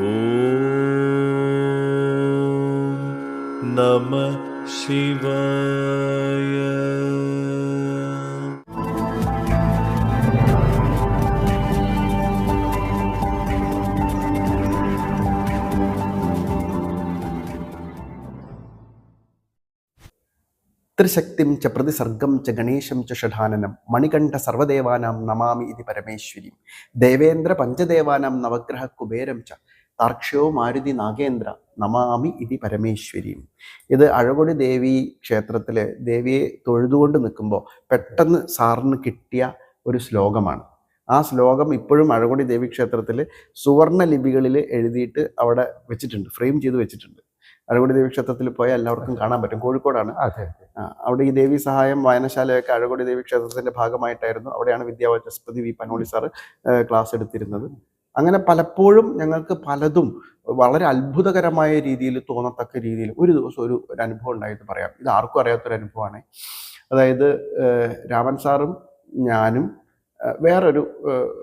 ഓം നമ ശിവായ ത്രിശക്തിം ച പ്രതിസർഗം ച ഗണേശം ച ഷഠാനനം മണികണ്ഠ സർവദേവാനാം നമാമി ഇതി പരമേശ്വരിയും ദേവേന്ദ്ര പഞ്ചദേവാനാം നവഗ്രഹ കുബേരം ച താർക്ഷ്യോ മാരുതി നാഗേന്ദ്ര നമാമി ഇതി പരമേശ്വരിയും. ഇത് അഴകൊടി ദേവി ക്ഷേത്രത്തിലെ ദേവിയെ തൊഴുതുകൊണ്ട് നിൽക്കുമ്പോൾ പെട്ടെന്ന് സാറിന് കിട്ടിയ ഒരു ശ്ലോകമാണ്. ആ ശ്ലോകം ഇപ്പോഴും അഴകൊടി ദേവി ക്ഷേത്രത്തിൽ സുവർണ ലിപികളിൽ എഴുതിയിട്ട് അവിടെ വെച്ചിട്ടുണ്ട് ഫ്രെയിം ചെയ്ത് വെച്ചിട്ടുണ്ട്. അഴകൊടി ദേവി ക്ഷേത്രത്തിൽ പോയാൽ എല്ലാവർക്കും കാണാൻ പറ്റും. കോഴിക്കോടാണ്. അതെ അവിടെ ഈ ദേവി സഹായം വായനശാലയൊക്കെ അഴകൊടി ദേവി ക്ഷേത്രത്തിന്റെ ഭാഗമായിട്ടായിരുന്നു. അവിടെയാണ് Vidyavachaspati V Panoli sir class എടുത്തിരുന്നത്. അങ്ങനെ പലപ്പോഴും ഞങ്ങൾക്ക് പലതും വളരെ അത്ഭുതകരമായ രീതിയിൽ തോന്നത്തക്ക രീതിയിൽ ഒരു ദിവസം ഒരു ഒരു അനുഭവം ഉണ്ടായിട്ട് പറയാം. ഇത് ആർക്കും അറിയാത്തൊരു അനുഭവമാണ്. അതായത് രാമൻ സാറും ഞാനും വേറൊരു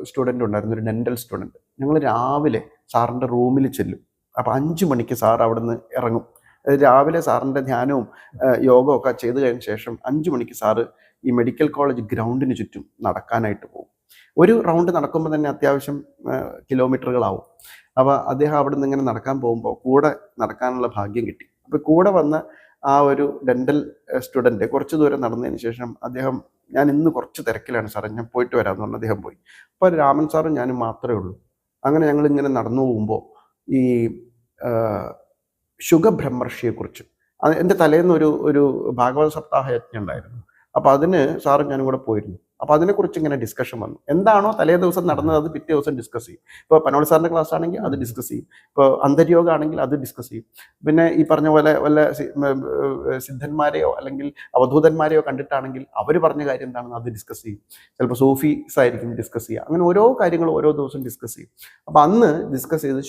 സ്റ്റുഡന്റ് ഉണ്ടായിരുന്നു ഒരു ഡെന്റൽ സ്റ്റുഡന്റ് ഞങ്ങൾ രാവിലെ സാറിന്റെ റൂമിൽ ചെല്ലും. അപ്പോൾ അഞ്ച് മണിക്ക് സാർ അവിടുന്ന് ഇറങ്ങും. രാവിലെ സാറിന്റെ ധ്യാനവും യോഗവും ഒക്കെ ചെയ്ത് കഴിഞ്ഞ ശേഷം അഞ്ച് മണിക്ക് സാറ് ഈ മെഡിക്കൽ കോളേജ് ഗ്രൗണ്ടിന് ചുറ്റും നടക്കാനായിട്ട് പോകും. ഒരു റൗണ്ട് നടക്കുമ്പോൾ തന്നെ അത്യാവശ്യം കിലോമീറ്ററുകളാവും. അപ്പോൾ അദ്ദേഹം അവിടെ നിന്ന് ഇങ്ങനെ നടക്കാൻ പോകുമ്പോൾ കൂടെ നടക്കാനുള്ള ഭാഗ്യം കിട്ടി. അപ്പോൾ കൂടെ വന്ന ആ ഒരു ഡെന്റൽ സ്റ്റുഡന്റ് കുറച്ച് ദൂരം നടന്നതിന് ശേഷം അദ്ദേഹം ഞാൻ ഇന്ന് കുറച്ച് തിരക്കിലാണ് സാറേ ഞാൻ പോയിട്ട് വരാമെന്ന് പറഞ്ഞു അദ്ദേഹം പോയി. അപ്പോൾ രാമൻ സാറും ഞാനും മാത്രമേ ഉള്ളൂ. അങ്ങനെ ഞങ്ങൾ ഇങ്ങനെ നടന്നു പോകുമ്പോൾ ഈ അത് എന്റെ തലേന്ന് ഒരു ഒരു ഭാഗവത സപ്താഹ യജ്ഞം ഉണ്ടായിരുന്നു. അപ്പോൾ അതിന് സാറും ഞാനും കൂടെ പോയിരുന്നു. അപ്പോൾ അതിനെക്കുറിച്ച് ഇങ്ങനെ ഡിസ്കഷൻ വന്നു. എന്താണോ തലേ ദിവസം നടന്നത് അത് പിറ്റേ ദിവസം ഡിസ്കസ് ചെയ്യും. ഇപ്പോൾ പനോൾ സാറിന്റെ ക്ലാസ് ആണെങ്കിൽ അത് ഡിസ്കസ് ചെയ്യും. ഇപ്പോൾ അന്തര്യോഗ ആണെങ്കിൽ അത് ഡിസ്കസ് ചെയ്യും. പിന്നെ ഈ പറഞ്ഞ പോലെ വല്ല സിദ്ധന്മാരെയോ അല്ലെങ്കിൽ അവധൂതന്മാരെയോ കണ്ടിട്ടാണെങ്കിൽ അവർ പറഞ്ഞ കാര്യം എന്താണെന്ന് അത് ഡിസ്കസ് ചെയ്യും. ചിലപ്പോൾ സൂഫീസ് ആയിരിക്കും ഡിസ്കസ് ചെയ്യുക. അങ്ങനെ ഓരോ കാര്യങ്ങളും ഓരോ ദിവസം ഡിസ്കസ് ചെയ്യും. അപ്പോൾ അന്ന് ഡിസ്കസ് ചെയ്തത്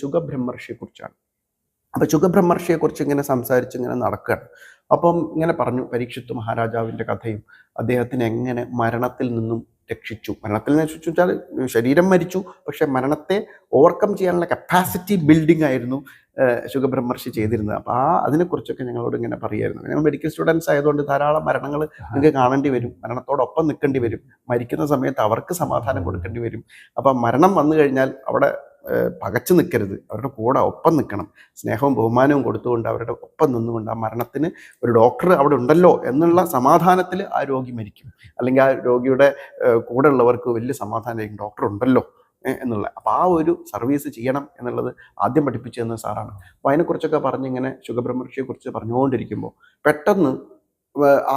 അപ്പൊ അപ്പോൾ ശുഗബ്രഹ്മർഷിയെക്കുറിച്ച് ഇങ്ങനെ സംസാരിച്ച് ഇങ്ങനെ നടക്കുകയാണ് അപ്പം ഇങ്ങനെ പറഞ്ഞു പരീക്ഷിത്ത് മഹാരാജാവിന്റെ കഥയും അദ്ദേഹത്തിന് എങ്ങനെ മരണത്തിൽ നിന്നും രക്ഷിച്ചു. മരണത്തിൽ നിന്ന് രക്ഷിച്ചു വെച്ചാൽ ശരീരം മരിച്ചു പക്ഷേ മരണത്തെ ഓവർകം ചെയ്യാനുള്ള കപ്പാസിറ്റി ബിൽഡിംഗ് ആയിരുന്നു ശുഖബ്രഹ്മർഷി ചെയ്തിരുന്നത്. അപ്പോൾ ആ അതിനെക്കുറിച്ചൊക്കെ ഞങ്ങളോട് ഇങ്ങനെ പറയായിരുന്നു. ഞങ്ങൾ മെഡിക്കൽ സ്റ്റുഡൻസ് ആയതുകൊണ്ട് ധാരാളം മരണങ്ങൾ നിങ്ങൾക്ക് കാണേണ്ടി വരും. മരണത്തോടൊപ്പം നിൽക്കേണ്ടി വരും. മരിക്കുന്ന സമയത്ത് അവർക്ക് സമാധാനം കൊടുക്കേണ്ടി വരും. അപ്പം മരണം വന്നു കഴിഞ്ഞാൽ അവിടെ പകച്ചു നിൽക്കരുത് അവരുടെ കൂടെ ഒപ്പം നിൽക്കണം സ്നേഹവും ബഹുമാനവും കൊടുത്തുകൊണ്ട് അവരുടെ ഒപ്പം നിന്നുകൊണ്ട് ആ മരണത്തിന് ഒരു ഡോക്ടർ അവിടെ ഉണ്ടല്ലോ എന്നുള്ള സമാധാനത്തിൽ ആ രോഗി മരിക്കും. അല്ലെങ്കിൽ ആ രോഗിയുടെ കൂടെ ഉള്ളവർക്ക് വലിയ സമാധാനമായിരിക്കും. ഡോക്ടർ ഉണ്ടല്ലോ എന്നുള്ള. അപ്പോൾ ആ ഒരു സർവീസ് ചെയ്യണം എന്നുള്ളത് ആദ്യം പഠിപ്പിച്ചു തന്ന സാറാണ്. അപ്പോൾ അതിനെക്കുറിച്ചൊക്കെ പറഞ്ഞിങ്ങനെ ശുഖബ്രഹ്മർഷിയെക്കുറിച്ച് പറഞ്ഞുകൊണ്ടിരിക്കുമ്പോൾ പെട്ടെന്ന്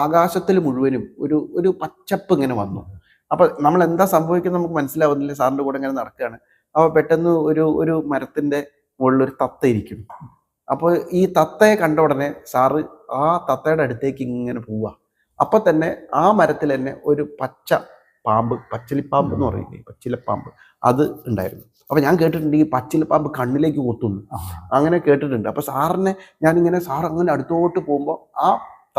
ആകാശത്തിൽ മുഴുവനും ഒരു ഒരു പച്ചപ്പ് ഇങ്ങനെ വന്നു. അപ്പോൾ നമ്മൾ എന്താ സംഭവിക്കുന്നത് നമുക്ക് മനസ്സിലാവുന്നില്ല. സാറിന്റെ കൂടെ ഇങ്ങനെ നടക്കുകയാണ്. അപ്പോൾ പെട്ടെന്ന് ഒരു ഒരു മരത്തിന്റെ മുകളിൽ ഒരു തത്ത ഇരിക്കും. അപ്പോൾ ഈ തത്തയെ കണ്ട ഉടനെ സാറ് ആ തത്തയുടെ അടുത്തേക്ക് ഇങ്ങനെ പോവുക. അപ്പം തന്നെ ആ മരത്തിൽ തന്നെ ഒരു പച്ച പാമ്പ് പച്ചിലിപ്പാമ്പ് എന്ന് പറയില്ലേ പച്ചിലപ്പാമ്പ് അത് ഉണ്ടായിരുന്നു. അപ്പം ഞാൻ കേട്ടിട്ടുണ്ട് ഈ പച്ചിലപ്പാമ്പ് കണ്ണിലേക്ക് കൊത്തുന്നു. അങ്ങനെ കേട്ടിട്ടുണ്ട്. അപ്പോൾ സാറിനെ ഞാനിങ്ങനെ സാർ അങ്ങനെ അടുത്തോട്ട് പോകുമ്പോൾ ആ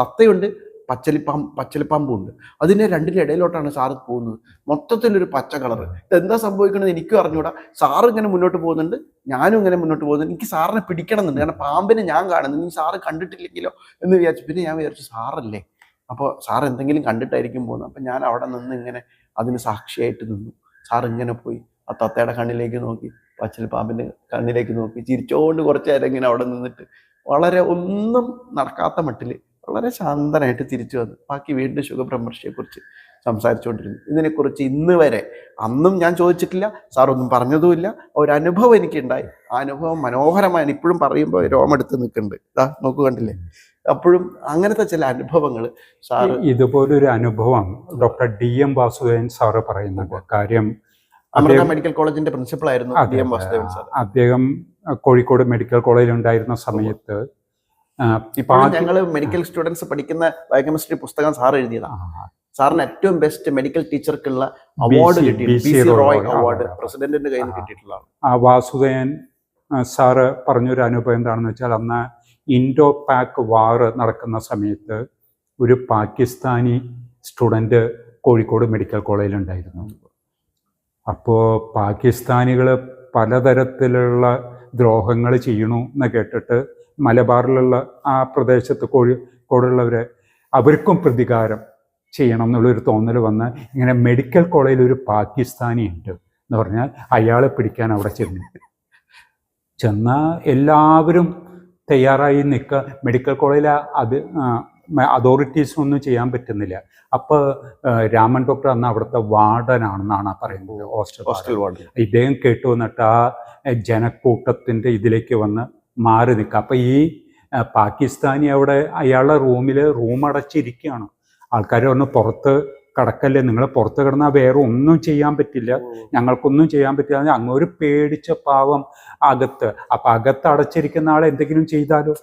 തത്തയുണ്ട് പച്ചലിപ്പാമ്പ് പച്ചലിപ്പാമ്പുണ്ട്. അതിന്റെ രണ്ടിന്റെ ഇടയിലോട്ടാണ് സാറ് പോകുന്നത്. മൊത്തത്തിലൊരു പച്ച കളർ ഇതെന്താ സംഭവിക്കണമെന്ന് എനിക്കും അറിഞ്ഞൂടാ. സാറ് ഇങ്ങനെ മുന്നോട്ട് പോകുന്നുണ്ട്. ഞാനും ഇങ്ങനെ മുന്നോട്ട് പോകുന്നുണ്ട്. എനിക്ക് സാറിനെ പിടിക്കണം എന്നുണ്ട് കാരണം പാമ്പിനെ ഞാൻ കാണുന്നു നീ സാറ് കണ്ടിട്ടില്ലെങ്കിലോ എന്ന് വിചാരിച്ചു. പിന്നെ ഞാൻ വിചാരിച്ചു സാറല്ലേ? അപ്പോൾ സാർ എന്തെങ്കിലും കണ്ടിട്ടായിരിക്കും പോകുന്നത്. അപ്പം ഞാൻ അവിടെ നിന്ന് ഇങ്ങനെ അതിന് സാക്ഷിയായിട്ട് നിന്നു. സാർ ഇങ്ങനെ പോയി ആ തത്തയുടെ കണ്ണിലേക്ക് നോക്കി പച്ചിൽ പാമ്പിന്റെ കണ്ണിലേക്ക് നോക്കി ചിരിച്ചോണ്ട് കുറച്ച് നേരം ഇങ്ങനെ അവിടെ നിന്നിട്ട് വളരെ ഒന്നും നടക്കാത്ത മട്ടിൽ വളരെ ശാന്തനായിട്ട് തിരിച്ചു വന്നു. ബാക്കി വീണ്ടും ശുഖബ്രഹ്മർഷിയെക്കുറിച്ച് സംസാരിച്ചുകൊണ്ടിരുന്നു. ഇതിനെക്കുറിച്ച് ഇന്ന് വരെ അന്നും ഞാൻ ചോദിച്ചിട്ടില്ല സാറൊന്നും പറഞ്ഞതുമില്ല. ഒരു അനുഭവം എനിക്കുണ്ടായി. ആ അനുഭവം മനോഹരമായി ഇപ്പോഴും പറയുമ്പോൾ രോമെടുത്ത് നിൽക്കുന്നുണ്ട്. ഇതാ നോക്കു കണ്ടില്ലേ? അപ്പോഴും അങ്ങനത്തെ ചില അനുഭവങ്ങൾ സാറ് ഇതുപോലൊരു അനുഭവം doctor D M Vasudevan sir പറയുന്നുണ്ട്. കാര്യം അമൃത മെഡിക്കൽ കോളേജിന്റെ പ്രിൻസിപ്പൾ ആയിരുന്നു അതെ, ഡി എം വാസുദേവൻ സാർ അദ്ദേഹം കോഴിക്കോട് മെഡിക്കൽ കോളേജിൽ ഉണ്ടായിരുന്ന സമയത്ത് ഇപ്പോഴും ഞങ്ങൾ മെഡിക്കൽ സ്റ്റുഡൻസ് പഠിക്കുന്ന ബയോകെമിസ്ട്രി പുസ്തകം സാർ എഴുതിയതാണ് സാറിന് ഏറ്റവും ബെസ്റ്റ് മെഡിക്കൽ ടീച്ചർക്കുള്ള അവാർഡ് കിട്ടി B C Roy Roy award പ്രസിഡന്റിന്റെ കയ്യിൽ കിട്ടിയിട്ടുള്ളതാണ്. ആ വാസുദേവൻ സാറ് പറഞ്ഞൊരു അനുഭവം എന്താണെന്ന് വെച്ചാൽ അന്ന് ഇൻഡോ പാക് വാർ നടക്കുന്ന സമയത്ത് ഒരു പാകിസ്ഥാനി സ്റ്റുഡന്റ് കോഴിക്കോട് മെഡിക്കൽ കോളേജിൽ ഉണ്ടായിരുന്നു. അപ്പോൾ പാകിസ്ഥാനികൾ പലതരത്തിലുള്ള ദ്രോഹങ്ങൾ ചെയ്യണു എന്ന് കേട്ടിട്ട് മലബാറിലുള്ള ആ പ്രദേശത്ത് കോഴി കോടുള്ളവരെ അവർക്കും പ്രതികാരം ചെയ്യണം എന്നുള്ളൊരു തോന്നൽ വന്ന് ഇങ്ങനെ മെഡിക്കൽ കോളേജിൽ ഒരു പാകിസ്ഥാനി ഉണ്ട് എന്ന് പറഞ്ഞാൽ അയാളെ പിടിക്കാൻ അവിടെ ചെന്നു. ചെന്നാൽ എല്ലാവരും തയ്യാറായി നിൽക്കുക മെഡിക്കൽ കോളേജിൽ അത് അതോറിറ്റീസിനൊന്നും ചെയ്യാൻ പറ്റുന്നില്ല. അപ്പോൾ രാമൻ ഡോക്ടർ അന്ന് അവിടുത്തെ വാർഡനാണെന്നാണ് പറയുന്നത്. ഹോസ്റ്റൽ ഹോസ്റ്റൽ വാർഡൻ ഇദ്ദേഹം കേട്ടു വന്നിട്ട് ആ ജനക്കൂട്ടത്തിന്റെ ഇതിലേക്ക് വന്ന് മാറി നിൽക്കുക. അപ്പം ഈ പാകിസ്ഥാനി അവിടെ അയാളുടെ റൂമിൽ റൂം അടച്ചിരിക്കുകയാണ്. ആൾക്കാർ ഒന്ന് പുറത്ത് കടക്കല്ലേ നിങ്ങൾ പുറത്ത് കിടന്നാൽ വേറെ ഒന്നും ചെയ്യാൻ പറ്റില്ല. ഞങ്ങൾക്കൊന്നും ചെയ്യാൻ പറ്റില്ല. അങ്ങ് ഒരു പേടിച്ച പാവം അകത്ത്. അപ്പം അകത്ത് അടച്ചിരിക്കുന്ന ആളെ എന്തെങ്കിലും ചെയ്താലോ?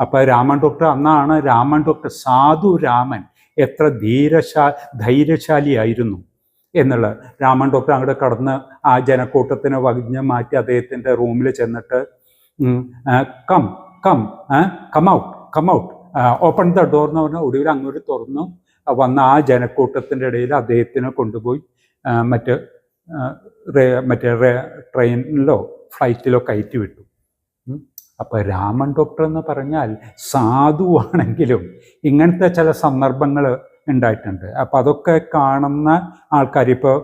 അപ്പം രാമൻ ഡോക്ടർ അന്നാണ് രാമൻ ഡോക്ടർ സാധു രാമൻ എത്ര ധീരശാ ധൈര്യശാലിയായിരുന്നു എന്നുള്ള. രാമൻ ഡോക്ടർ അങ്ങോട്ട് കടന്ന് ആ ജനക്കൂട്ടത്തിനെ വകിഞ്ഞ് മാറ്റി അദ്ദേഹത്തിന്റെ റൂമിൽ ചെന്നിട്ട് come come come out come out open the door എന്ന് പറഞ്ഞാൽ ഒടുവിൽ അങ്ങോട്ട് തുറന്നു. വന്ന ആ ജനക്കൂട്ടത്തിന്റെ ഇടയിൽ അദ്ദേഹത്തിനെ കൊണ്ടുപോയി. മറ്റ് മറ്റേ ട്രെയിനിലോ ഫ്ലൈറ്റിലോ കയറ്റി വിട്ടു. അപ്പോൾ അപ്പൊ രാമൻ ഡോക്ടർ എന്ന് പറഞ്ഞാൽ സാധുവാണെങ്കിലും ഇങ്ങനത്തെ ചില സന്ദർഭങ്ങൾ ഉണ്ടായിട്ടുണ്ട്. അപ്പൊ അതൊക്കെ കാണുന്ന ആൾക്കാർ ഇപ്പോൾ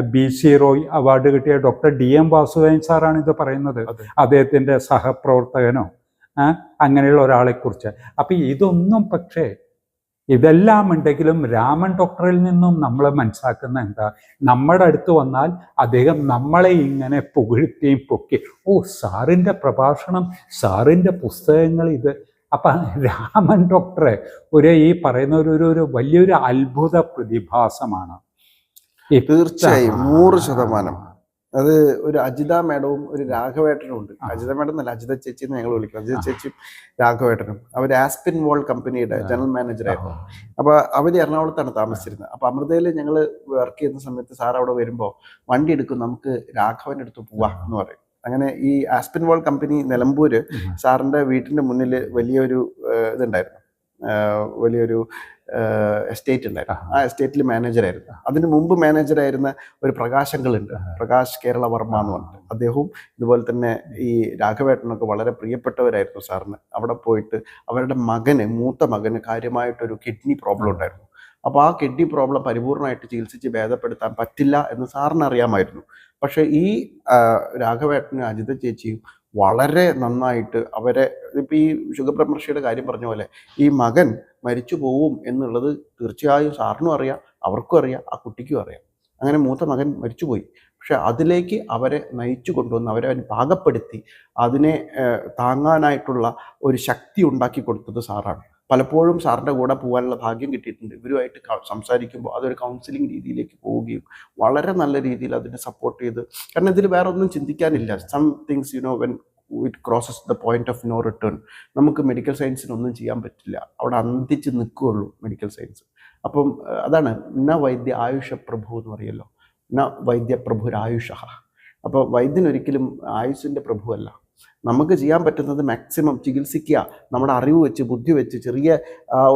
ബി സി റോയ് അവാർഡ് കിട്ടിയ ഡോക്ടർ ഡി എം വാസുദേവൻ സാറാണ് ഇത് പറയുന്നത്. അദ്ദേഹത്തിന്റെ അദ്ദേഹത്തിന്റെ സഹപ്രവർത്തകനോ അങ്ങനെയുള്ള ഒരാളെക്കുറിച്ച് അപ്പം ഇതൊന്നും പക്ഷേ ഇതെല്ലാം ഉണ്ടെങ്കിലും രാമൻ ഡോക്ടറിൽ നിന്നും നമ്മൾ മനസ്സിലാക്കുന്ന എന്താ നമ്മുടെ അടുത്ത് വന്നാൽ അദ്ദേഹം നമ്മളെ ഇങ്ങനെ പുകഴ്ത്തിയും പൊക്കി ഓ സാറിന്റെ പ്രഭാഷണം സാറിന്റെ പുസ്തകങ്ങൾ ഇത്. അപ്പം രാമൻ ഡോക്ടറെ ഒരു ഈ പറയുന്ന ഒരു ഒരു- വലിയൊരു അത്ഭുത പ്രതിഭാസമാണ്. തീർച്ചയായും. നൂറ് ശതമാനം. അത് ഒരു അജിത മേഡവും ഒരു രാഘവേട്ടനും ഉണ്ട്. അജിത മേഡം എന്നല്ല അജിത ചേച്ചി എന്ന് ഞങ്ങൾ വിളിക്കും. അജിത ചേച്ചിയും രാഘവേട്ടനും. അവർ ആസ്പിൻ വോൾ കമ്പനിയുടെ ജനറൽ മാനേജറായിരുന്നു അപ്പൊ അവർ എറണാകുളത്താണ് താമസിച്ചിരുന്നത്. അപ്പൊ അമൃതയിൽ ഞങ്ങൾ വർക്ക് ചെയ്യുന്ന സമയത്ത് സാർ അവിടെ വരുമ്പോൾ വണ്ടി എടുക്കും നമുക്ക് രാഘവന്റെ അടുത്ത് പോവാ എന്ന് പറയും. അങ്ങനെ ഈ ആസ്പിൻ വോൾ കമ്പനി നിലമ്പൂര്. സാറിന്റെ വീട്ടിന്റെ മുന്നിൽ വലിയൊരു ഇതുണ്ടായിരുന്നു. വലിയൊരു എസ്റ്റേറ്റ് ഉണ്ടായിരുന്നു. ആ എസ്റ്റേറ്റിൽ മാനേജറായിരുന്നു അതിന് മുമ്പ് മാനേജറായിരുന്ന ഒരു പ്രകാശങ്ങളുണ്ട്. പ്രകാശ് കേരള വർമ്മ എന്ന് പറഞ്ഞിട്ട്. അദ്ദേഹവും ഇതുപോലെ തന്നെ ഈ രാഘവേട്ടനൊക്കെ വളരെ പ്രിയപ്പെട്ടവരായിരുന്നു സാറിന്. അവിടെ പോയിട്ട് അവരുടെ മകന് മൂത്ത മകന് കാര്യമായിട്ടൊരു കിഡ്നി പ്രോബ്ലം ഉണ്ടായിരുന്നു. അപ്പോൾ ആ കിഡ്നി പ്രോബ്ലം പരിപൂർണമായിട്ട് ചികിത്സിച്ച് ഭേദപ്പെടുത്താൻ പറ്റില്ല എന്ന് സാറിന് അറിയാമായിരുന്നു. പക്ഷേ ഈ രാഘവേട്ടനും അജിത ചേച്ചിയും വളരെ നന്നായിട്ട് അവരെ ഇപ്പം ഈ ശുഗബ്രഹ്മർഷിയുടെ കാര്യം പറഞ്ഞ പോലെ ഈ മകൻ മരിച്ചു പോവും എന്നുള്ളത് തീർച്ചയായും സാറിനും അറിയാം അവർക്കും അറിയാം ആ കുട്ടിക്കും അറിയാം. അങ്ങനെ മൂത്ത മകൻ മരിച്ചുപോയി പക്ഷെ അതിലേക്ക് അവരെ നയിച്ചു കൊണ്ടുവന്ന് അവരെ പാകപ്പെടുത്തി അതിനെ താങ്ങാനായിട്ടുള്ള ഒരു ശക്തി ഉണ്ടാക്കി കൊടുത്തത് സാറാണ്. പലപ്പോഴും സാറിന്റെ കൂടെ പോകാനുള്ള ഭാഗ്യം കിട്ടിയിട്ടുണ്ട്. ഇവരുമായിട്ട് സംസാരിക്കുമ്പോൾ അതൊരു കൗൺസിലിംഗ് രീതിയിലേക്ക് പോവുകയും വളരെ നല്ല രീതിയിൽ അതിനെ സപ്പോർട്ട് ചെയ്ത് കാരണം ഇതിൽ വേറെ ഒന്നും ചിന്തിക്കാനില്ല. Some things you know when it crosses the point of no return നമുക്ക് മെഡിക്കൽ സയൻസിനൊന്നും ചെയ്യാൻ പറ്റില്ല. അവിടെ അന്തിച്ച് നിൽക്കുകയുള്ളൂ മെഡിക്കൽ സയൻസ് അപ്പം അതാണ് ന വൈദ്യ ആയുഷ പ്രഭു എന്ന് പറയല്ലോ. ന വൈദ്യ പ്രഭുരായുഷ അപ്പോൾ വൈദ്യൻ ഒരിക്കലും ആയുസിന്റെ പ്രഭുവല്ല. നമുക്ക് ചെയ്യാൻ പറ്റുന്നത് മാക്സിമം ചികിത്സിക്കുക നമ്മുടെ അറിവ് വെച്ച് ബുദ്ധി വെച്ച് ചെറിയ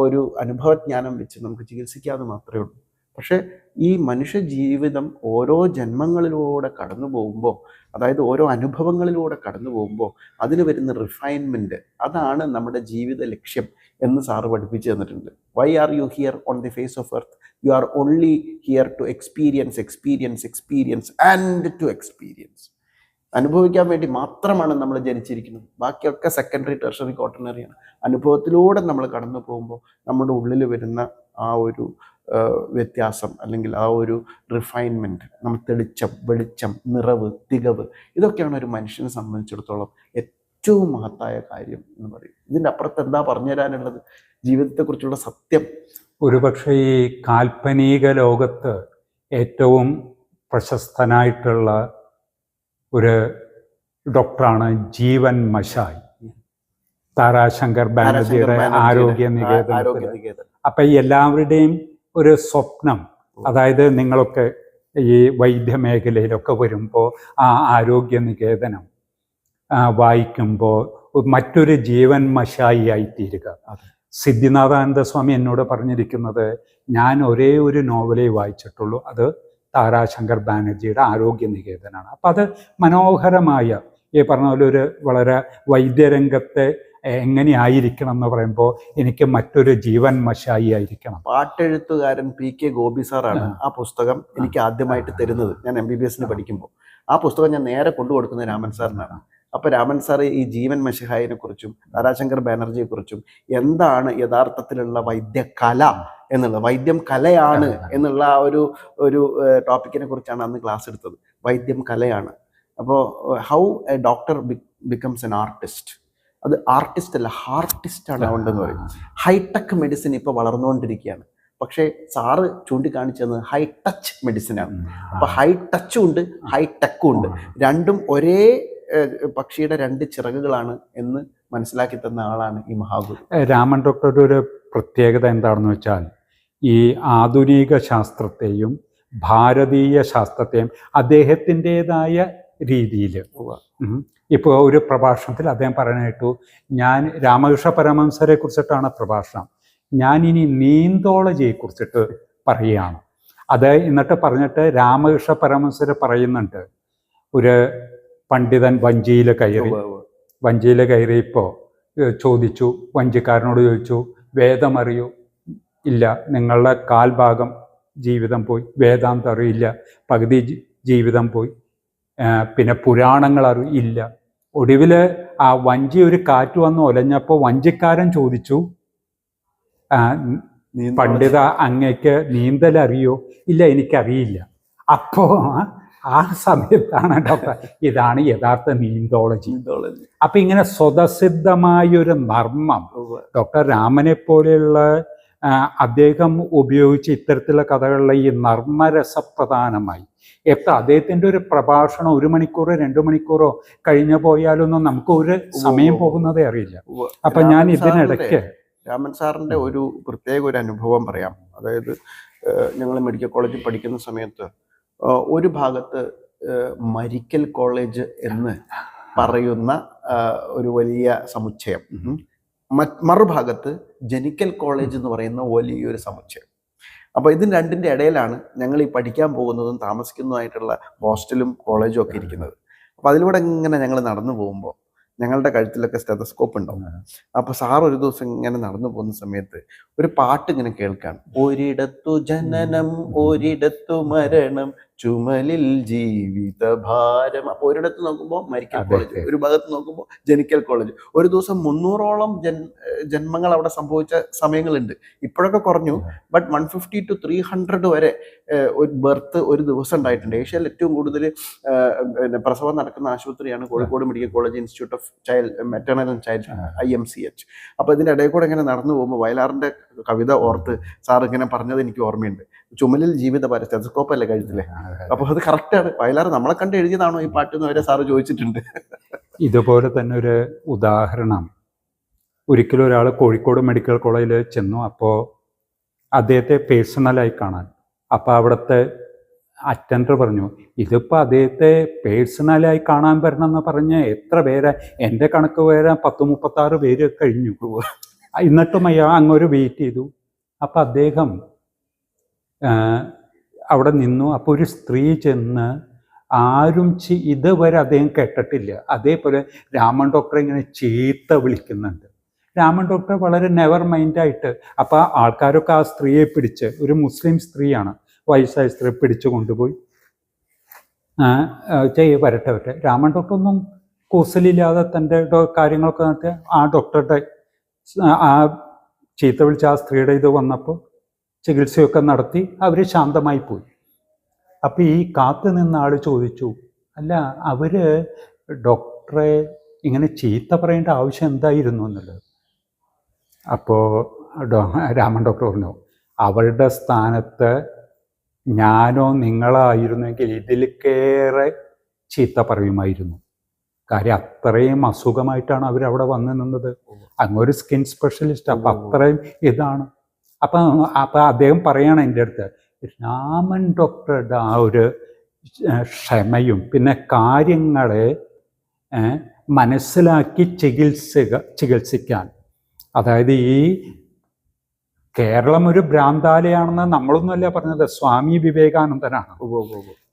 ഒരു അനുഭവജ്ഞാനം വെച്ച് നമുക്ക് ചികിത്സിക്കുക എന്ന് മാത്രമേ ഉള്ളൂ. പക്ഷേ ഈ മനുഷ്യ ജീവിതം ഓരോ ജന്മങ്ങളിലൂടെ കടന്നു പോകുമ്പോൾ അതായത് ഓരോ അനുഭവങ്ങളിലൂടെ കടന്നു പോകുമ്പോൾ അതിന് വരുന്ന റിഫൈൻമെന്റ് അതാണ് നമ്മുടെ ജീവിത ലക്ഷ്യം എന്ന് സാറ് പഠിപ്പിച്ചു തന്നിട്ടുണ്ട്. Why are you here on the face of earth you are only here to experience experience experience and to experience അനുഭവിക്കാൻ വേണ്ടി മാത്രമാണ് നമ്മൾ ജനിച്ചിരിക്കുന്നത്. ബാക്കിയൊക്കെ സെക്കൻഡറി ടെർഷറി കോട്ടണറിയാണ് അനുഭവത്തിലൂടെ നമ്മൾ കടന്നു പോകുമ്പോൾ നമ്മുടെ ഉള്ളിൽ വരുന്ന ആ ഒരു വ്യത്യാസം അല്ലെങ്കിൽ ആ ഒരു റിഫൈൻമെന്റ് നമ്മൾ തെളിച്ചം വെളിച്ചം നിറവ് തികവ് ഇതൊക്കെയാണ് ഒരു മനുഷ്യനെ സംബന്ധിച്ചിടത്തോളം ഏറ്റവും മഹത്തായ കാര്യം എന്ന് പറയും. ഇതിന്റെ അപ്പുറത്ത് എന്താ പറഞ്ഞു തരാനുള്ളത്? ജീവിതത്തെക്കുറിച്ചുള്ള സത്യം. ഒരുപക്ഷെ ഈ കാൽപ്പനിക ലോകത്ത് ഏറ്റവും പ്രശസ്തനായിട്ടുള്ള ഒരു ഡോക്ടറാണ് ജീവൻ മഷായി. താരാശങ്കർ ബാനർജിയുടെ ആരോഗ്യ നികേതനത്തിൽ അപ്പൊ എല്ലാവരുടെയും ഒരു സ്വപ്നം അതായത് നിങ്ങളൊക്കെ ഈ വൈദ്യമേഖലയിലൊക്കെ വരുമ്പോൾ ആ ആരോഗ്യ നികേതനം വായിക്കുമ്പോൾ മറ്റൊരു ജീവൻ മഷായി ആയിത്തീരുക. സിദ്ധിനാഥാനന്ദ സ്വാമി എന്നോട് പറഞ്ഞിരിക്കുന്നത് ഞാൻ ഒരേ ഒരു നോവലേ വായിച്ചിട്ടുള്ളൂ. അത് താരാശങ്കർ ബാനർജിയുടെ ആരോഗ്യ നികേതനാണ് അപ്പം അത് മനോഹരമായ ഈ പറഞ്ഞ പോലെ ഒരു വളരെ വൈദ്യരംഗത്തെ എങ്ങനെയായിരിക്കണം എന്ന് പറയുമ്പോൾ എനിക്ക് മറ്റൊരു ജീവൻ മശായി ആയിരിക്കണം. പാട്ടെഴുത്തുകാരൻ പി കെ ഗോപി സാറാണ് ആ. പുസ്തകം എനിക്ക് ആദ്യമായിട്ട് തരുന്നത്. ഞാൻ എം ബി ബി എസിന് പഠിക്കുമ്പോൾ. ആ പുസ്തകം ഞാൻ നേരെ കൊണ്ടുകൊടുക്കുന്നത് രാമൻ സാറിനാണ്. അപ്പൊ രാമൻ സാർ ഈ ജീവൻ മഷിഹായിനെ കുറിച്ചും താരാശങ്കർ ബാനർജിയെ കുറിച്ചും എന്താണ് യഥാർത്ഥത്തിലുള്ള വൈദ്യകല? എന്നുള്ളത്. വൈദ്യം കലയാണ് എന്നുള്ള ആ ഒരു ഒരു ടോപ്പിക്കിനെ കുറിച്ചാണ് അന്ന് ക്ലാസ് എടുത്തത്. വൈദ്യം കലയാണ്. അപ്പോൾ how a doctor becomes an artist അത് ആർട്ടിസ്റ്റ് അല്ല ഹാർട്ടിസ്റ്റ് ആണ് ഉണ്ടെന്ന് പറയും. ഹൈടെക് മെഡിസിൻ ഇപ്പോൾ വളർന്നുകൊണ്ടിരിക്കുകയാണ്. പക്ഷേ സാറ് ചൂണ്ടിക്കാണിച്ചത് ഹൈ ടച്ച് മെഡിസിൻ ആണ് അപ്പൊ ഹൈ ടച്ചും ഉണ്ട് ഹൈ ടെക്കും ഉണ്ട്. രണ്ടും ഒരേ പക്ഷിയുടെ രണ്ട് ചിറകുകളാണ് എന്ന് മനസ്സിലാക്കി തന്ന ആളാണ് ഈ മഹാഗുരു. രാമൻ ഡോക്ടറുടെ ഒരു പ്രത്യേകത എന്താണെന്ന് വെച്ചാൽ ഈ ആധുനിക ശാസ്ത്രത്തെയും ഭാരതീയ ശാസ്ത്രത്തെയും അദ്ദേഹത്തിന്റെതായ രീതിയിൽ. ഇപ്പോൾ ഒരു പ്രഭാഷണത്തിൽ അദ്ദേഹം പറയാനായിട്ടു ഞാൻ രാമകൃഷ്ണ പരമഹംസരെ കുറിച്ചിട്ടാണ് പ്രഭാഷണം. ഞാൻ ഇനി നീന്തോളജിയെ കുറിച്ചിട്ട് പറയുകയാണ്. അത് എന്നിട്ട് പറഞ്ഞിട്ട് രാമകൃഷ്ണ പരമഹംസർ പറയുന്നുണ്ട്. ഒരു പണ്ഡിതൻ വഞ്ചിയിൽ കയറി വഞ്ചിയിൽ കയറിയപ്പോൾ ചോദിച്ചു വഞ്ചിക്കാരനോട് ചോദിച്ചു വേദമറിയൂ? ഇല്ല. നിങ്ങളുടെ കാൽഭാഗം ജീവിതം പോയി. വേദാന്തം അറിയില്ല. പകുതി ജീവിതം പോയി. പിന്നെ പുരാണങ്ങൾ അറിയില്ല ഒടുവിൽ ആ വഞ്ചി ഒരു കാറ്റ് വന്ന് ഒലഞ്ഞപ്പോൾ വഞ്ചിക്കാരൻ ചോദിച്ചു പണ്ഡിത അങ്ങക്ക് നീന്തൽ അറിയോ? ഇല്ല എനിക്കറിയില്ല. അപ്പോ ആ സമയത്താണ് ഡോക്ടർ ഇതാണ് യഥാർത്ഥ നീന്തോളജി. അപ്പൊ ഇങ്ങനെ സ്വതസിദ്ധമായൊരു നർമ്മം ഡോക്ടർ രാമനെ പോലെയുള്ള അദ്ദേഹം ഉപയോഗിച്ച ഇത്തരത്തിലുള്ള കഥകളിലെ ഈ നർമ്മരസപ്രധാനമായി. എത്ര അദ്ദേഹത്തിന്റെ ഒരു പ്രഭാഷണം ഒരു മണിക്കൂറോ രണ്ടു മണിക്കൂറോ കഴിഞ്ഞു പോയാലൊന്നും നമുക്ക് ഒരു സമയം പോകുന്നതേ അറിയില്ല. അപ്പൊ ഞാൻ ഇതിനിടയ്ക്ക് രാമൻ സാറിന്റെ ഒരു പ്രത്യേക ഒരു അനുഭവം പറയാം. അതായത് ഞങ്ങൾ മെഡിക്കൽ കോളേജിൽ പഠിക്കുന്ന സമയത്ത് ഒരു ഭാഗത്ത് മരിക്കൽ കോളേജ് എന്ന് പറയുന്ന ഒരു വലിയ സമുച്ചയം. മറുഭാഗത്ത് ജനിക്കൽ കോളേജ് എന്ന് പറയുന്ന വലിയൊരു സമുച്ചയം. അപ്പോൾ ഇതിന് രണ്ടിന്റെ ഇടയിലാണ് ഞങ്ങൾ ഈ പഠിക്കാൻ പോകുന്നതും താമസിക്കുന്നതുമായിട്ടുള്ള ഹോസ്റ്റലും കോളേജും ഒക്കെ ഇരിക്കുന്നത്. അപ്പോൾ അതിലൂടെ ഇങ്ങനെ ഞങ്ങൾ നടന്നു പോകുമ്പോൾ ഞങ്ങളുടെ കഴുത്തിലൊക്കെ സ്റ്റെതസ്കോപ്പ് ഉണ്ടാവും. അപ്പൊ സാർ ഒരു ദിവസം ഇങ്ങനെ നടന്നു പോകുന്ന സമയത്ത് ഒരു പാട്ട് ഇങ്ങനെ കേൾക്കാണ്. ഒരിടത്തു ജനനം ഒരിടത്തു മരണം ചുമലിൽ ജീവിത ഭാരം അപ്പൊ ഒരിടത്ത് നോക്കുമ്പോൾ മരിക്കൽ കോളേജ് ഒരു ഭാഗത്ത് നോക്കുമ്പോൾ ജനിക്കൽ കോളേജ്. ഒരു ദിവസം മുന്നൂറോളം ജൻ ജന്മങ്ങൾ അവിടെ സംഭവിച്ച സമയങ്ങളുണ്ട്. ഇപ്പോഴൊക്കെ കുറഞ്ഞു. But one fifty two three hundred വരെ ഒരു ബർത്ത് ഒരു ദിവസം ഉണ്ടായിട്ടുണ്ട്. ഏഷ്യയിൽ ഏറ്റവും കൂടുതൽ പിന്നെ പ്രസവം നടക്കുന്ന ആശുപത്രിയാണ് Kozhikode medical college institute of child maternal and child I M C H അപ്പോൾ ഇതിന്റെ ഇടയിൽ കൂടെ ഇങ്ങനെ നടന്നു പോകുമ്പോൾ വയലാറിന്റെ കവിത ഓർത്ത് സാർ ഇങ്ങനെ പറഞ്ഞത് എനിക്ക് ഓർമ്മയുണ്ട്. ചുമലിൽ ജീവിത പര സ്റ്റെതസ്കോപ്പ് അല്ലേ കഴുത്തിലെ അപ്പോൾ അത് കറക്റ്റാണ്. വയലാർ നമ്മളെ കണ്ട് എഴുതിയതാണോ ഈ പാട്ട് എന്ന് വരെ സാറ് ചോദിച്ചിട്ടുണ്ട്. ഇതുപോലെ തന്നെ ഒരു ഉദാഹരണം. ഒരിക്കലും ഒരാൾ കോഴിക്കോട് മെഡിക്കൽ കോളേജിൽ ചെന്നു അപ്പോൾ അദ്ദേഹത്തെ പേഴ്സണലായി കാണാൻ. അപ്പോൾ അവിടുത്തെ അറ്റൻഡർ പറഞ്ഞു ഇതിപ്പോൾ അദ്ദേഹത്തെ പേഴ്സണലായി കാണാൻ വരണം എന്ന് പറഞ്ഞ് എത്ര പേരെ? എന്റെ കണക്ക് വരെ പത്ത് മുപ്പത്താറ് പേര് കഴിഞ്ഞു. എന്നിട്ടും അയാൾ അങ്ങൊരു വെയിറ്റ് ചെയ്തു. അപ്പം അദ്ദേഹം അവിടെ നിന്നു. അപ്പോൾ ഒരു സ്ത്രീ ചെന്ന് ആരും ചി- ഇതുവരെ അദ്ദേഹം കേട്ടിട്ടില്ല. അതേപോലെ രാമൻ ഡോക്ടറെ ഇങ്ങനെ ചീത്ത വിളിക്കുന്നുണ്ട്. രാമൻ ഡോക്ടർ വളരെ നെവർ മൈൻഡായിട്ട് അപ്പോൾ ആൾക്കാരൊക്കെ ആ സ്ത്രീയെ പിടിച്ച് ഒരു മുസ്ലിം സ്ത്രീയാണ് വയസ്സായ സ്ത്രീ പിടിച്ചു കൊണ്ടുപോയി. ചെയ്യ വരട്ടെ വരട്ടെ. രാമൻ ഡോക്ടർ ഒന്നും കൂസലില്ലാതെ തന്റെ കാര്യങ്ങളൊക്കെ ആ ഡോക്ടറുടെ ആ ചീത്ത വിളിച്ച ആ സ്ത്രീയുടെ ഇത് വന്നപ്പോൾ ചികിത്സയൊക്കെ നടത്തി അവർ ശാന്തമായി പോയി. അപ്പം ഈ കാത്തു നിന്ന ആൾ ചോദിച്ചു അല്ല അവർ ഡോക്ടറെ ഇങ്ങനെ ചീത്ത പറയേണ്ട ആവശ്യം എന്തായിരുന്നു എന്നുള്ളത്? അപ്പോൾ ഡോ രാമൻ ഡോക്ടർ പറഞ്ഞു അവളുടെ സ്ഥാനത്ത് ഞാനോ നിങ്ങളായിരുന്നെങ്കിൽ ഇതിലേക്കേറെ ചീത്ത പറയുമായിരുന്നു. കാര്യം അത്രയും അസുഖമായിട്ടാണ് അവരവിടെ വന്നു നിന്നത്. അങ്ങൊരു സ്കിൻ സ്പെഷ്യലിസ്റ്റ് അപ്പം അത്രയും ഇതാണ്. അപ്പം അപ്പം അദ്ദേഹം പറയണം എന്റെ അടുത്ത് രാമൻ ഡോക്ടറുടെ ആ ഒരു ക്ഷമയും പിന്നെ കാര്യങ്ങളെ മനസ്സിലാക്കി ചികിത്സ ചികിത്സിക്കാൻ. അതായത് ഈ കേരളം ഒരു ഭ്രാന്താലയാണെന്ന് നമ്മളൊന്നുമല്ല പറഞ്ഞത് സ്വാമി വിവേകാനന്ദനാണ്.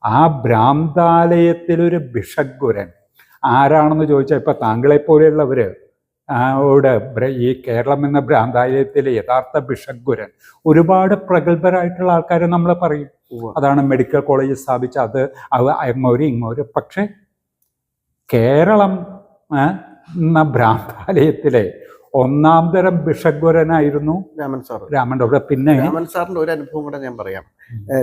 ആ ഭ്രാന്താലയത്തിലൊരു ഭിഷഗ്വരൻ ആരാണെന്ന് ചോദിച്ചാൽ ഇപ്പം താങ്കളെ പോലെയുള്ളവര് ആ, ോട് ബ്ര- ഈ കേരളം എന്ന ഭ്രാന്താലയത്തിലെ യഥാർത്ഥ ബിഷഗുരൻ ഒരുപാട് പ്രഗത്ഭരായിട്ടുള്ള ആൾക്കാരെ നമ്മൾ പറയും. അതാണ് മെഡിക്കൽ കോളേജ് സ്ഥാപിച്ച അത് അങ്ങോര് ഇങ്ങോര്. പക്ഷെ കേരളം എന്ന ഭ്രാന്താലയത്തിലെ ഒന്നാം തരം ബിഷഗുരനായിരുന്നു രാമൻ സാർ. രാമൻ ഡോക്ടർ. പിന്നെ രാമൻ സാറിന്റെ ഒരു അനുഭവം കൂടെ ഞാൻ പറയാം.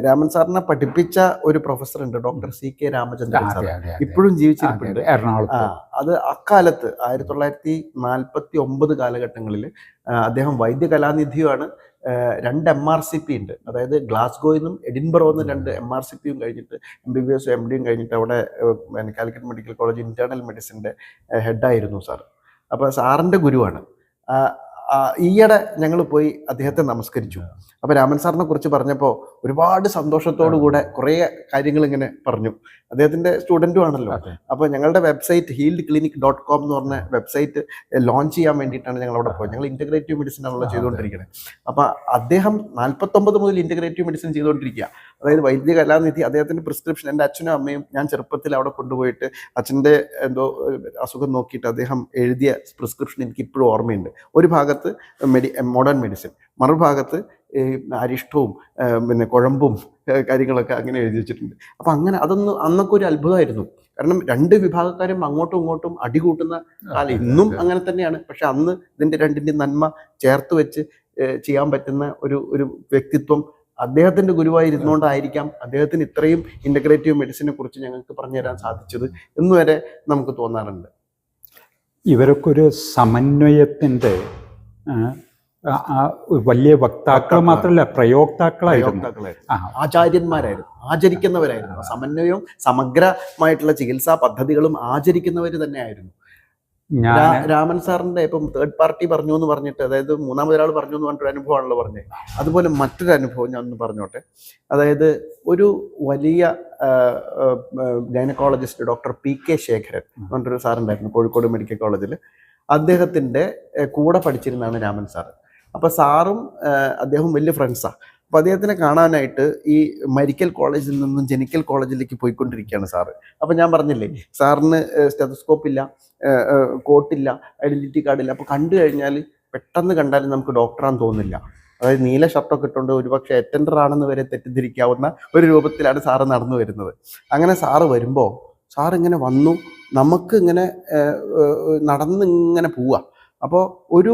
രാമൻ സാറിനെ പഠിപ്പിച്ച ഒരു പ്രൊഫസർ ഉണ്ട് doctor C K Ramachandran sir. ഇപ്പോഴും ജീവിച്ചിരിക്കുന്നത് ജീവിച്ചിരിപ്പുണ്ട്. അതെ, എറണാകുളത്ത്. അത് അക്കാലത്ത് ആയിരത്തി തൊള്ളായിരത്തി നാൽപ്പത്തി ഒമ്പത് കാലഘട്ടങ്ങളിൽ അദ്ദേഹം വൈദ്യകലാനിധിയുമാണ്. കലാനിധിയുമാണ് രണ്ട് എം ആർ സി പി ഉണ്ട്. അതായത് ഗ്ലാസ്ഗോയിൽ നിന്നും എഡിൻബറോയിൽ നിന്നും രണ്ട് എം ആർ സി പിയും കഴിഞ്ഞിട്ട് എം ബി ബി എസും എം ഡിയും കഴിഞ്ഞിട്ട് അവിടെ കാലിക്കറ്റ് മെഡിക്കൽ കോളേജ് ഇന്റേണൽ മെഡിസിന്റെ ഹെഡായിരുന്നു സാർ. അപ്പോൾ സാറിന്റെ ഗുരുവാണ്. ഈയിടെ ഞങ്ങൾ പോയി അദ്ദേഹത്തെ നമസ്കരിച്ചു. അപ്പോൾ രാമൻ സാറിനെ കുറിച്ച് പറഞ്ഞപ്പോൾ ഒരുപാട് സന്തോഷത്തോടു കൂടെ കുറേ കാര്യങ്ങൾ ഇങ്ങനെ പറഞ്ഞു. അദ്ദേഹത്തിന്റെ സ്റ്റുഡന്റും ആണല്ലോ. അപ്പൊ അപ്പോൾ ഞങ്ങളുടെ website healed clinic dot com എന്ന് പറഞ്ഞ വെബ്സൈറ്റ് ലോഞ്ച് ചെയ്യാൻ വേണ്ടിയിട്ടാണ് ഞങ്ങൾ അവിടെ പോയത്. ഞങ്ങൾ ഇന്റഗ്രേറ്റീവ് മെഡിസിൻ ആണല്ലോ ചെയ്തുകൊണ്ടിരിക്കുന്നത് അപ്പോൾ അദ്ദേഹം നാൽപ്പത്തൊമ്പത് മുതൽ ഇന്റഗ്രേറ്റീവ് മെഡിസിൻ ചെയ്തുകൊണ്ടിരിക്കുക അതായത് വൈദ്യ കലാനിധി അദ്ദേഹത്തിന്റെ പ്രിസ്ക്രിപ്ഷൻ എന്റെ അച്ഛനും അമ്മയും ഞാൻ ചെറുപ്പത്തിൽ അവിടെ കൊണ്ടുപോയിട്ട് അച്ഛന്റെ എന്തോ അസുഖം നോക്കിയിട്ട് അദ്ദേഹം എഴുതിയ പ്രിസ്ക്രിപ്ഷൻ എനിക്ക് ഇപ്പോഴും ഓർമ്മയുണ്ട്. ഒരു ഭാഗത്ത് മെഡി മോഡേൺ മെഡിസിൻ മറുഭാഗത്ത് ഈ അരിഷ്ടവും പിന്നെ കുഴമ്പും കാര്യങ്ങളൊക്കെ അങ്ങനെ എഴുതി വെച്ചിട്ടുണ്ട്. അപ്പം അങ്ങനെ അതൊന്ന് അന്നൊക്കെ ഒരു അത്ഭുതമായിരുന്നു. കാരണം രണ്ട് വിഭാഗക്കാരും അങ്ങോട്ടും ഇങ്ങോട്ടും അടികൂട്ടുന്ന കാലം ഇന്നും അങ്ങനെ തന്നെയാണ്. പക്ഷെ അന്ന് ഇതിന്റെ രണ്ടിന്റെ നന്മ ചേർത്ത് വെച്ച് ചെയ്യാൻ പറ്റുന്ന ഒരു ഒരു വ്യക്തിത്വം അദ്ദേഹത്തിന്റെ ഗുരുവായി ഇരുന്നുകൊണ്ടായിരിക്കാം അദ്ദേഹത്തിന് ഇത്രയും ഇന്റഗ്രേറ്റീവ് മെഡിസിനെ കുറിച്ച് ഞങ്ങൾക്ക് പറഞ്ഞു തരാൻ സാധിച്ചത് എന്ന് വരെ നമുക്ക് തോന്നാറുണ്ട്. ഇവരൊക്കെ ഒരു ആ, വലിയ വക്താക്കൾ. മാത്രമല്ല പ്രയോക്താക്കളായിരുന്നു. ആചാര്യന്മാരായിരുന്നു. ആചരിക്കുന്നവരായിരുന്നു. സമന്വയവും സമഗ്രമായിട്ടുള്ള ചികിത്സാ പദ്ധതികളും ആചരിക്കുന്നവർ തന്നെയായിരുന്നു. രാമൻ സാറിന്റെ ഇപ്പം തേർഡ് പാർട്ടി പറഞ്ഞു എന്ന് പറഞ്ഞിട്ട് അതായത് മൂന്നാമതൊരാൾ പറഞ്ഞു എന്ന് പറഞ്ഞിട്ട് അനുഭവമാണല്ലോ പറഞ്ഞത് അതുപോലെ മറ്റൊരു അനുഭവം ഞാൻ ഒന്ന് പറഞ്ഞോട്ടെ. അതായത് ഒരു വലിയ gynaecologist doctor P K Sekharan എന്ന് പറഞ്ഞിട്ടൊരു സാറുണ്ടായിരുന്നു കോഴിക്കോട് മെഡിക്കൽ കോളേജിൽ അദ്ദേഹത്തിന്റെ കൂടെ പഠിച്ചിരുന്നാണ് രാമൻ സാറ്. അപ്പൊ സാറും അദ്ദേഹവും വലിയ ഫ്രണ്ട്സാണ് അപ്പൊ അദ്ദേഹത്തിനെ കാണാനായിട്ട് ഈ മെഡിക്കൽ കോളേജിൽ നിന്നും ജെനിക്കൽ കോളേജിലേക്ക് പോയിക്കൊണ്ടിരിക്കുകയാണ് സാറ്. അപ്പൊ ഞാൻ പറഞ്ഞില്ലേ സാറിന് സ്റ്റെതസ്കോപ്പ് ഇല്ല കോട്ടില്ല ഐഡന്റിറ്റി ഇല്ല. അപ്പൊ കണ്ടു കഴിഞ്ഞാൽ പെട്ടെന്ന് കണ്ടാലും നമുക്ക് ഡോക്ടറാന്ന് തോന്നില്ല അതായത് നീല ഷർട്ടൊക്കെ ഇട്ടുകൊണ്ട് ഒരുപക്ഷെ അറ്റൻഡർ ആണെന്ന് വരെ തെറ്റിദ്ധരിക്കാവുന്ന ഒരു രൂപത്തിലാണ് സാറ് നടന്നു വരുന്നത്. അങ്ങനെ സാറ് വരുമ്പോൾ സാറിങ്ങനെ വന്നു നമുക്ക് ഇങ്ങനെ നടന്നിങ്ങനെ പോവുക അപ്പോൾ ഒരു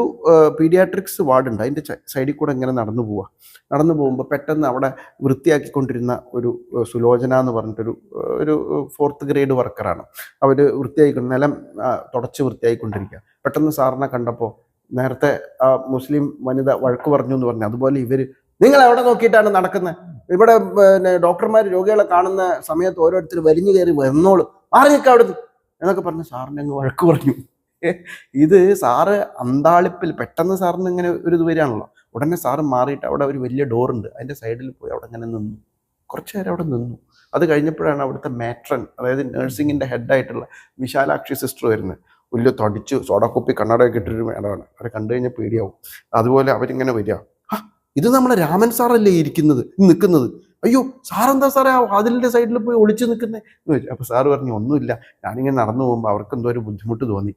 പീഡിയാട്രിക്സ് വാർഡുണ്ട്. അതിന്റെ സൈഡിൽ കൂടെ ഇങ്ങനെ നടന്നു പോവുക നടന്നു പോകുമ്പോൾ പെട്ടെന്ന് അവിടെ വൃത്തിയാക്കിക്കൊണ്ടിരുന്ന ഒരു സുലോചന എന്ന് പറഞ്ഞിട്ടൊരു ഒരു ഫോർത്ത് ഗ്രേഡ് വർക്കറാണ്. അവർ വൃത്തിയായിക്കൊണ്ട് നിലം തുടച്ച് വൃത്തിയായിക്കൊണ്ടിരിക്കുക പെട്ടെന്ന് സാറിനെ കണ്ടപ്പോൾ നേരത്തെ ആ മുസ്ലിം വനിത വഴക്ക് പറഞ്ഞു എന്ന് പറഞ്ഞു അതുപോലെ ഇവർ നിങ്ങൾ എവിടെ നോക്കിയിട്ടാണ് നടക്കുന്നത് ഇവിടെ പിന്നെ ഡോക്ടർമാർ രോഗികളെ കാണുന്ന സമയത്ത് ഓരോരുത്തർ വലിഞ്ഞു കയറി വന്നോളൂ. മാറി നിൽക്കാം അവിടുന്ന്. എന്നൊക്കെ പറഞ്ഞ് സാറിനെ അങ്ങ് വഴക്ക് പറഞ്ഞു. ഇത് സാറ് അന്താളിപ്പിൽ പെട്ടെന്ന് സാറിന് ഇങ്ങനെ ഒരു ഇത് വരികയാണല്ലോ. ഉടനെ സാറ് മാറിയിട്ട് അവിടെ ഒരു വലിയ ഡോറുണ്ട് അതിന്റെ സൈഡിൽ പോയി അവിടെ ഇങ്ങനെ നിന്നു. കുറച്ച് നേരം അവിടെ നിന്നു. അത് കഴിഞ്ഞപ്പോഴാണ് അവിടുത്തെ മാട്രൻ അതായത് നഴ്സിങ്ങിന്റെ ഹെഡായിട്ടുള്ള വിശാലാക്ഷി സിസ്റ്റർ വരുന്നത്. വലിയ തടിച്ച് സോഡാക്കുപ്പി കണ്ണടയൊക്കെ ഇട്ടൊരു മേഡമാണ്. അവരെ കണ്ടു കഴിഞ്ഞാൽ പേടിയാവും. അതുപോലെ അവരിങ്ങനെ വരിക. ഇത് നമ്മളെ രാമൻ സാറല്ലേ ഇരിക്കുന്നത് നിൽക്കുന്നത് അയ്യോ സാറെന്താ സാറേ ആ വാതിലിന്റെ സൈഡിൽ പോയി ഒളിച്ചു നിൽക്കുന്നത് എന്ന് ചോദിച്ചു. അപ്പോൾ സാറ് പറഞ്ഞു ഒന്നുമില്ല. ഞാനിങ്ങനെ നടന്നു പോകുമ്പോൾ അവർക്ക് എന്തോ ഒരു ബുദ്ധിമുട്ട് തോന്നി.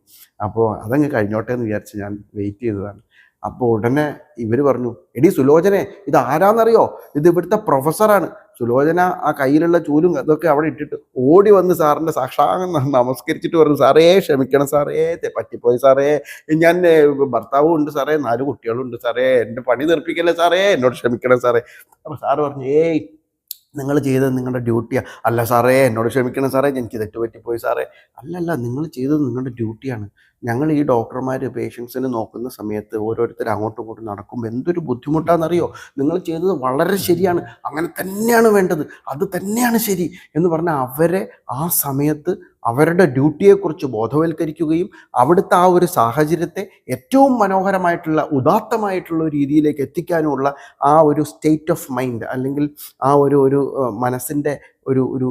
അപ്പോൾ അതങ്ങ് കഴിഞ്ഞോട്ടെ എന്ന് വിചാരിച്ച് ഞാൻ വെയിറ്റ് ചെയ്തതാണ്. അപ്പോൾ ഉടനെ ഇവർ പറഞ്ഞു എടി സുലോചനെ ഇത് ആരാന്നറിയോ? ഇത് ഇവിടുത്തെ പ്രൊഫസറാണ് സുലോചന ആ കയ്യിലുള്ള ചൂലും അതൊക്കെ അവിടെ ഇട്ടിട്ട് ഓടി വന്ന് സാറിന്റെ സാക്ഷാംഗം നമസ്കരിച്ചിട്ട് പറഞ്ഞു സാറേ ക്ഷമിക്കണം സാറേ പറ്റിപ്പോയി സാറേ ഞാൻ ഭർത്താവും ഉണ്ട് സാറേ നാല് കുട്ടികളുണ്ട് സാറേ എന്റെ പണി നിർപ്പിക്കല്ലേ സാറേ എന്നോട് ക്ഷമിക്കണം സാറേ. അപ്പൊ സാറ് പറഞ്ഞു ഏയ് നിങ്ങൾ ചെയ്തത് നിങ്ങളുടെ ഡ്യൂട്ടിയാണ് അല്ല സാറേ എന്നോട് ക്ഷമിക്കണം സാറേ എനിക്ക് തെറ്റുപറ്റിപ്പോയി സാറേ. അല്ലല്ല നിങ്ങൾ ചെയ്തത് നിങ്ങളുടെ ഡ്യൂട്ടിയാണ്. ഞങ്ങൾ ഈ ഡോക്ടർമാർ പേഷ്യൻസിനെ നോക്കുന്ന സമയത്ത് ഓരോരുത്തർ അങ്ങോട്ടും ഇങ്ങോട്ടും നടക്കുമ്പോൾ എന്തൊരു ബുദ്ധിമുട്ടാണെന്നറിയോ നിങ്ങൾ ചെയ്തത് വളരെ ശരിയാണ്. അങ്ങനെ തന്നെയാണ് വേണ്ടത്. അത് തന്നെയാണ് ശരി എന്ന് പറഞ്ഞാൽ അവരെ ആ സമയത്ത് അവരുടെ ഡ്യൂട്ടിയെക്കുറിച്ച് ബോധവൽക്കരിക്കുകയും അവിടുത്തെ ആ ഒരു സാഹചര്യത്തെ ഏറ്റവും മനോഹരമായിട്ടുള്ള ഉദാത്തമായിട്ടുള്ള രീതിയിലേക്ക് എത്തിക്കാനുമുള്ള ആ ഒരു സ്റ്റേറ്റ് ഓഫ് മൈൻഡ് അല്ലെങ്കിൽ ആ ഒരു ഒരു മനസ്സിന്റെ ഒരു ഒരു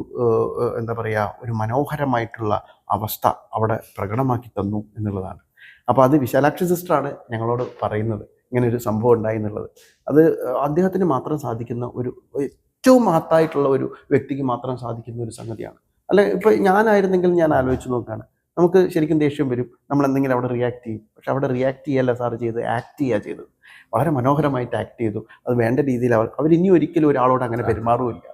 എന്താ പറയുക ഒരു മനോഹരമായിട്ടുള്ള അവസ്ഥ അവിടെ പ്രകടമാക്കി തന്നു എന്നുള്ളതാണ്. അപ്പോൾ അത് വിശാലാക്ഷി സിസ്റ്ററാണ് ഞങ്ങളോട് പറയുന്നത്. ഇങ്ങനെ ഒരു സംഭവം ഉണ്ടായി എന്നുള്ളത്. അത് അദ്ദേഹത്തിന് മാത്രം സാധിക്കുന്ന ഒരു ഏറ്റവും മഹത്തായിട്ടുള്ള ഒരു വ്യക്തിക്ക് മാത്രം സാധിക്കുന്ന ഒരു സംഗതിയാണ്. അല്ലെ ഇപ്പൊ ഞാനായിരുന്നെങ്കിൽ ഞാൻ ആലോചിച്ച് നോക്കുകയാണ് നമുക്ക് ശരിക്കും ദേഷ്യം വരും. നമ്മൾ എന്തെങ്കിലും അവിടെ റിയാക്ട് ചെയ്യും. പക്ഷെ അവിടെ റിയാക്ട് ചെയ്യല്ല സാർ ചെയ്ത് ആക്ട് ചെയ്യുക ചെയ്തത്. വളരെ മനോഹരമായിട്ട് ആക്ട് ചെയ്തു. അത് വേണ്ട രീതിയിൽ അവർ ഇനി ഒരിക്കലും ഒരാളോട് അങ്ങനെ പെരുമാറുമില്ല